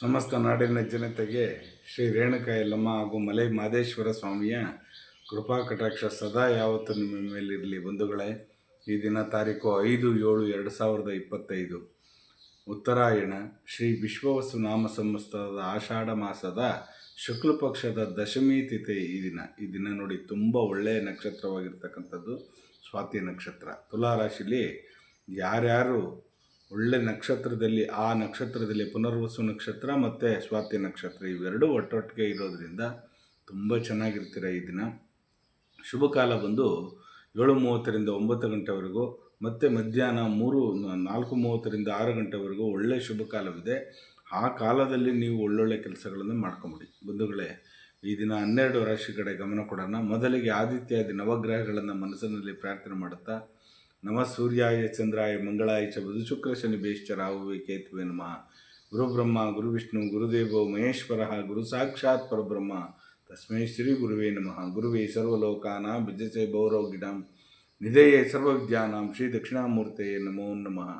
ಸಮಸ್ತ ನಾಡಿನ ಜನತೆಗೆ ಶ್ರೀ ರೇಣುಕಾ ಯಲ್ಲಮ್ಮ ಹಾಗೂ ಮಲೈ ಮಾದೇಶ್ವರ ಸ್ವಾಮಿಯ ಕೃಪಾ ಕಟಾಕ್ಷ ಸದಾ ಯಾವತ್ತೂ ನಿಮ್ಮ ಮೇಲಿರಲಿ ಬಂಧುಗಳೇ. ಈ ದಿನ ತಾರೀಕು ಐದು ಏಳು ಎರಡು ಸಾವಿರದ ಇಪ್ಪತ್ತೈದು. ಉತ್ತರಾಯಣ ಶ್ರೀ ವಿಶ್ವವಸು ನಾಮ ಸಂವತ್ಸರದ ಆಷಾಢ ಮಾಸದ ಶುಕ್ಲ ಪಕ್ಷದ ದಶಮಿ ತಿಥಿ ಈ ದಿನ. ಈ ದಿನ ನೋಡಿ ತುಂಬ ಒಳ್ಳೆಯ ನಕ್ಷತ್ರವಾಗಿರ್ತಕ್ಕಂಥದ್ದು ಸ್ವಾತಿ ನಕ್ಷತ್ರ. ತುಲಾ ರಾಶಿಲಿ ಯಾರ್ಯಾರು ಒಳ್ಳೆ ನಕ್ಷತ್ರದಲ್ಲಿ, ಆ ನಕ್ಷತ್ರದಲ್ಲಿ ಪುನರ್ವಸು ನಕ್ಷತ್ರ ಮತ್ತು ಸ್ವಾತಿ ನಕ್ಷತ್ರ ಇವೆರಡೂ ಒಟ್ಟೊಟ್ಟಿಗೆ ಇರೋದ್ರಿಂದ ತುಂಬ ಚೆನ್ನಾಗಿರ್ತೀರ ಈ ದಿನ. ಶುಭ ಕಾಲ ಬಂದು ಏಳು ಮೂವತ್ತರಿಂದ ಒಂಬತ್ತು ಗಂಟೆವರೆಗೂ, ಮತ್ತು ಮಧ್ಯಾಹ್ನ ಮೂರು, ನಾಲ್ಕು ಮೂವತ್ತರಿಂದ ಆರು ಗಂಟೆವರೆಗೂ ಒಳ್ಳೆಯ ಶುಭ ಕಾಲವಿದೆ. ಆ ಕಾಲದಲ್ಲಿ ನೀವು ಒಳ್ಳೊಳ್ಳೆ ಕೆಲಸಗಳನ್ನು ಮಾಡ್ಕೊಂಬಿಡಿ. ಬಂಧುಗಳೇ, ಈ ದಿನ ಹನ್ನೆರಡು ರಾಶಿ ಕಡೆ ಗಮನ ಕೊಡೋಣ. ಮೊದಲಿಗೆ ಆದಿತ್ಯಾದಿ ನವಗ್ರಹಗಳನ್ನು ಮನಸ್ಸಿನಲ್ಲಿ ಪ್ರಾರ್ಥನೆ ಮಾಡುತ್ತಾ ನಮ ಸೂರ್ಯಾಯ ಚಂದ್ರಾಯ ಮಂಗಳಾಯ ಚ ಬುಧ ಶುಕ್ರ ಶನಿ ಬೇಶ್ಚ ರಾಹುವೆ ಕೇತುವೆ ನಮಃ. ಗುರುಬ್ರಹ್ಮ ಗುರು ವಿಷ್ಣು ಗುರುದೇವೋ ಮಹೇಶ್ವರ, ಗುರು ಸಾಕ್ಷಾತ್ ಪರಬ್ರಹ್ಮ. ತಸ್ಮೈ ಶ್ರೀ ಗುರುವೇ ನಮಃ. ಗುರುವೇ ಸರ್ವಲೋಕಾನ ಬಿಜಸೆ ಭೌರೋಗಿಡಂ ನಿಧೆಯೇ ಸರ್ವವಿದ್ಯಾನಾಂ ಶ್ರೀ ದಕ್ಷಿಣಾಮೂರ್ತೆಯೇ ನಮೋ ನಮಃ.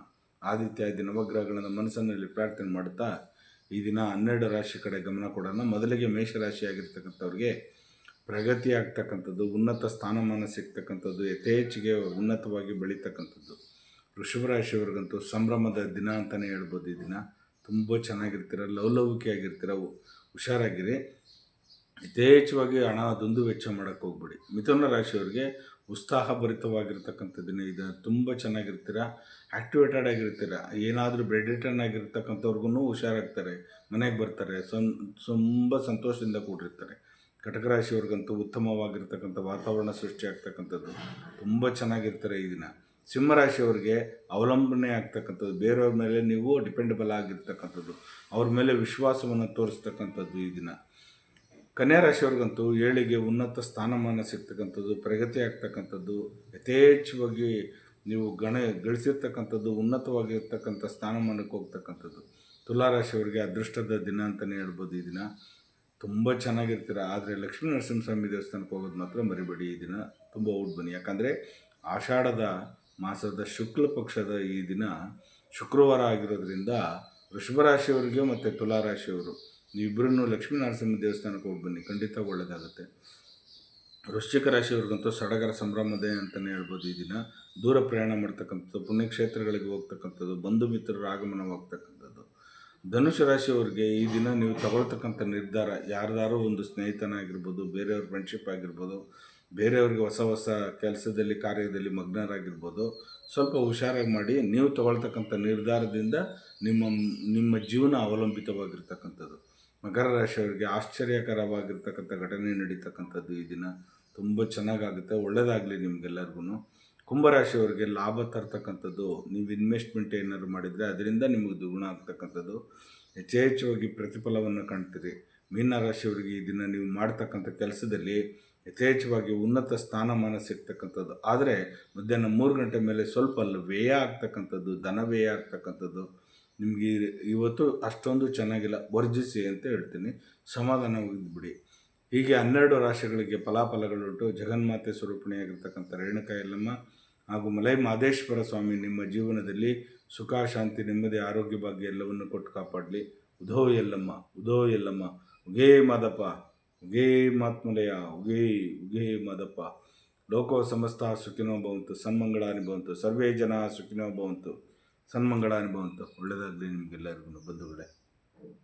ಆದಿತ್ಯಾದಿ ನವಗ್ರಹಗಳನ್ನು ಮನಸ್ಸಿನಲ್ಲಿ ಪ್ರಾರ್ಥನೆ ಮಾಡುತ್ತಾ ಈ ದಿನ ಹನ್ನೆರಡು ರಾಶಿ ಕಡೆ ಗಮನ ಕೊಡೋಣ. ಮೊದಲಿಗೆ ಮೇಷರಾಶಿಯಾಗಿರ್ತಕ್ಕಂಥವ್ರಿಗೆ ಪ್ರಗತಿ ಆಗ್ತಕ್ಕಂಥದ್ದು, ಉನ್ನತ ಸ್ಥಾನಮಾನ ಸಿಗ್ತಕ್ಕಂಥದ್ದು, ಯಥೇಚ್ಛಿಗೆ ಉನ್ನತವಾಗಿ ಬೆಳೀತಕ್ಕಂಥದ್ದು. ವೃಷಭ ರಾಶಿಯವ್ರಿಗಂತೂ ಸಂಭ್ರಮದ ದಿನ ಅಂತಲೇ ಹೇಳ್ಬೋದು ಈ ದಿನ. ತುಂಬ ಚೆನ್ನಾಗಿರ್ತೀರ ಲವಲವಿಕೆ ಆಗಿರ್ತೀರ ಹುಷಾರಾಗಿರಿ. ಯಥೇಚ್ಛವಾಗಿ ಹಣ ದುಂದು ವೆಚ್ಚ ಮಾಡೋಕ್ಕೆ ಹೋಗ್ಬೇಡಿ. ಮಿಥುನ ರಾಶಿಯವರಿಗೆ ಉತ್ಸಾಹಭರಿತವಾಗಿರ್ತಕ್ಕಂಥ ದಿನ ಇದು. ತುಂಬ ಚೆನ್ನಾಗಿರ್ತೀರ ಆ್ಯಕ್ಟಿವೇಟೆಡ್ ಆಗಿರ್ತೀರ, ಏನಾದರೂ ಬ್ರೆಡ್ ರಿಟರ್ನ್ ಆಗಿರ್ತಕ್ಕಂಥವ್ರಿಗೂ ಹುಷಾರಾಗ್ತಾರೆ, ಮನೆಗೆ ಬರ್ತಾರೆ, ಸಂ, ತುಂಬ ಸಂತೋಷದಿಂದ ಕೂಡಿರ್ತಾರೆ. ಕಟಕ ರಾಶಿಯವ್ರಿಗಂತೂ ಉತ್ತಮವಾಗಿರ್ತಕ್ಕಂಥ ವಾತಾವರಣ ಸೃಷ್ಟಿಯಾಗ್ತಕ್ಕಂಥದ್ದು ತುಂಬ ಚೆನ್ನಾಗಿರ್ತಾರೆ ಈ ದಿನ. ಸಿಂಹರಾಶಿಯವರಿಗೆ ಅವಲಂಬನೆ ಆಗ್ತಕ್ಕಂಥದ್ದು, ಬೇರೆಯವ್ರ ಮೇಲೆ ನೀವು ಡಿಪೆಂಡಬಲ್ ಆಗಿರ್ತಕ್ಕಂಥದ್ದು, ಅವ್ರ ಮೇಲೆ ವಿಶ್ವಾಸವನ್ನು ತೋರಿಸ್ತಕ್ಕಂಥದ್ದು ಈ ದಿನ. ಕನ್ಯಾ ರಾಶಿಯವ್ರಿಗಂತೂ ಏಳಿಗೆ ಉನ್ನತ ಸ್ಥಾನಮಾನ ಸಿಗ್ತಕ್ಕಂಥದ್ದು, ಪ್ರಗತಿ ಆಗ್ತಕ್ಕಂಥದ್ದು, ಯಥೇಚ್ಛವಾಗಿ ನೀವು ಗಣ ಗಳಿಸಿರ್ತಕ್ಕಂಥದ್ದು, ಉನ್ನತವಾಗಿರ್ತಕ್ಕಂಥ ಸ್ಥಾನಮಾನಕ್ಕೆ ಹೋಗ್ತಕ್ಕಂಥದ್ದು. ತುಲಾ ರಾಶಿಯವರಿಗೆ ಅದೃಷ್ಟದ ದಿನ ಅಂತಲೇ ಹೇಳ್ಬೋದು ಈ ದಿನ. ತುಂಬ ಚೆನ್ನಾಗಿರ್ತೀರ. ಆದರೆ ಲಕ್ಷ್ಮೀ ನರಸಿಂಹಸ್ವಾಮಿ ದೇವಸ್ಥಾನಕ್ಕೆ ಹೋಗೋದು ಮಾತ್ರ ಮರಿಬೇಡಿ. ಈ ದಿನ ತುಂಬ ಔಟ್ ಬನ್ನಿ. ಯಾಕಂದರೆ ಆಷಾಢದ ಮಾಸದ ಶುಕ್ಲ ಪಕ್ಷದ ಈ ದಿನ ಶುಕ್ರವಾರ ಆಗಿರೋದ್ರಿಂದ ವೃಷಭ ರಾಶಿಯವರಿಗೆ ಮತ್ತು ತುಲಾ ರಾಶಿಯವರು ನೀವಿಬ್ಬರನ್ನು ಲಕ್ಷ್ಮೀ ನರಸಿಂಹ ದೇವಸ್ಥಾನಕ್ಕೆ ಹೋಗಿ ಬನ್ನಿ. ಖಂಡಿತ ಒಳ್ಳೆಯದಾಗುತ್ತೆ ವೃಶ್ಚಿಕ ರಾಶಿಯವ್ರಿಗಂತೂ ಸಡಗರ ಸಂಭ್ರಮದೇ ಅಂತಲೇ ಹೇಳ್ಬೋದು ಈ ದಿನ. ದೂರ ಪ್ರಯಾಣ ಮಾಡ್ತಕ್ಕಂಥದ್ದು, ಪುಣ್ಯಕ್ಷೇತ್ರಗಳಿಗೆ ಹೋಗ್ತಕ್ಕಂಥದ್ದು, ಬಂಧು ಮಿತ್ರರ ಆಗಮನವಾಗ್ತಕ್ಕಂಥದ್ದು. ಧನುಷ ರಾಶಿಯವರಿಗೆ ಈ ದಿನ ನೀವು ತಗೊಳ್ತಕ್ಕಂಥ ನಿರ್ಧಾರ ಯಾರ್ದಾರೋ ಒಂದು ಸ್ನೇಹಿತನಾಗಿರ್ಬೋದು, ಬೇರೆಯವ್ರ ಫ್ರೆಂಡ್ಶಿಪ್ ಆಗಿರ್ಬೋದು, ಬೇರೆಯವ್ರಿಗೆ ಹೊಸ ಹೊಸ ಕೆಲಸದಲ್ಲಿ, ಕಾರ್ಯದಲ್ಲಿ ಮಗ್ನರಾಗಿರ್ಬೋದು, ಸ್ವಲ್ಪ ಹುಷಾರಾಗಿ ಮಾಡಿ ನೀವು ತಗೊಳ್ತಕ್ಕಂಥ ನಿರ್ಧಾರದಿಂದ ನಿಮ್ಮ ನಿಮ್ಮ ಜೀವನ ಅವಲಂಬಿತವಾಗಿರ್ತಕ್ಕಂಥದ್ದು. ಮಕರ ರಾಶಿಯವರಿಗೆ ಆಶ್ಚರ್ಯಕರವಾಗಿರ್ತಕ್ಕಂಥ ಘಟನೆ ನಡೀತಕ್ಕಂಥದ್ದು ಈ ದಿನ. ತುಂಬ ಚೆನ್ನಾಗಾಗುತ್ತೆ ಒಳ್ಳೆಯದಾಗಲಿ ನಿಮಗೆಲ್ಲರಿಗೂ ಕುಂಭರಾಶಿಯವರಿಗೆ ಲಾಭ ತರ್ತಕ್ಕಂಥದ್ದು, ನೀವು ಇನ್ವೆಸ್ಟ್ಮೆಂಟ್ ಏನಾದ್ರು ಮಾಡಿದರೆ ಅದರಿಂದ ನಿಮಗೆ ದುಗುಣ ಆಗ್ತಕ್ಕಂಥದ್ದು. ಯಥೇಚ್ಛವಾಗಿ ಪ್ರತಿಫಲವನ್ನು ಕಾಣ್ತೀರಿ. ಮೀನರಾಶಿಯವರಿಗೆ ಈ ದಿನ ನೀವು ಮಾಡ್ತಕ್ಕಂಥ ಕೆಲಸದಲ್ಲಿ ಯಥೇಚ್ಛವಾಗಿ ಉನ್ನತ ಸ್ಥಾನಮಾನ ಸಿಗ್ತಕ್ಕಂಥದ್ದು. ಆದರೆ ಮಧ್ಯಾಹ್ನ ಮೂರು ಗಂಟೆ ಮೇಲೆ ಸ್ವಲ್ಪ ವ್ಯಯ ಆಗ್ತಕ್ಕಂಥದ್ದು, ಧನ ವ್ಯಯ ಆಗ್ತಕ್ಕಂಥದ್ದು. ನಿಮಗೆ ಇವತ್ತು ಅಷ್ಟೊಂದು ಚೆನ್ನಾಗಿಲ್ಲ, ವರ್ಜಿಸಿ ಅಂತ ಹೇಳ್ತೀನಿ. ಸಮಾಧಾನವಾಗಿದ್ಬಿಡಿ ಹೀಗೆ ಹನ್ನೆರಡು ರಾಶಿಗಳಿಗೆ ಫಲಾಫಲಗಳುಂಟು. ಜಗನ್ಮಾತೆ ಸ್ವರೂಪಣೆಯಾಗಿರ್ತಕ್ಕಂಥ ರೇಣುಕಾ ಯಲ್ಲಮ್ಮ ಹಾಗೂ ಮಲೈ ಮಾದೇಶ್ವರ ಸ್ವಾಮಿ ನಿಮ್ಮ ಜೀವನದಲ್ಲಿ ಸುಖ, ಶಾಂತಿ, ನೆಮ್ಮದಿ, ಆರೋಗ್ಯ ಭಾಗ್ಯ ಎಲ್ಲವನ್ನು ಕೊಟ್ಟು ಕಾಪಾಡಲಿ. ಉಧೋ ಎಲ್ಲಮ್ಮ ಉಧೋ ಎಲ್ಲಮ್ಮ ಉಗೇ ಮಾದಪ್ಪ, ಉಗೇ ಮಾತ್ಮಲಯ, ಉಗೇ ಉಗೇ ಮಾದಪ್ಪ. ಲೋಕೋ ಸಮಸ್ತ ಸುಖಿನೋ ಭವಂತು, ಸನ್ಮಂಗಳಾನಿ ಭವಂತು, ಸರ್ವೇ ಜನ ಸುಖಿನೋ ಭವಂತು, ಸನ್ಮಂಗಳಾನಿ ಭವಂತು. ಒಳ್ಳೆಯದಾಗಲಿ ನಿಮಗೆಲ್ಲರಿಗೂ ಬಂಧುಗಳೇ.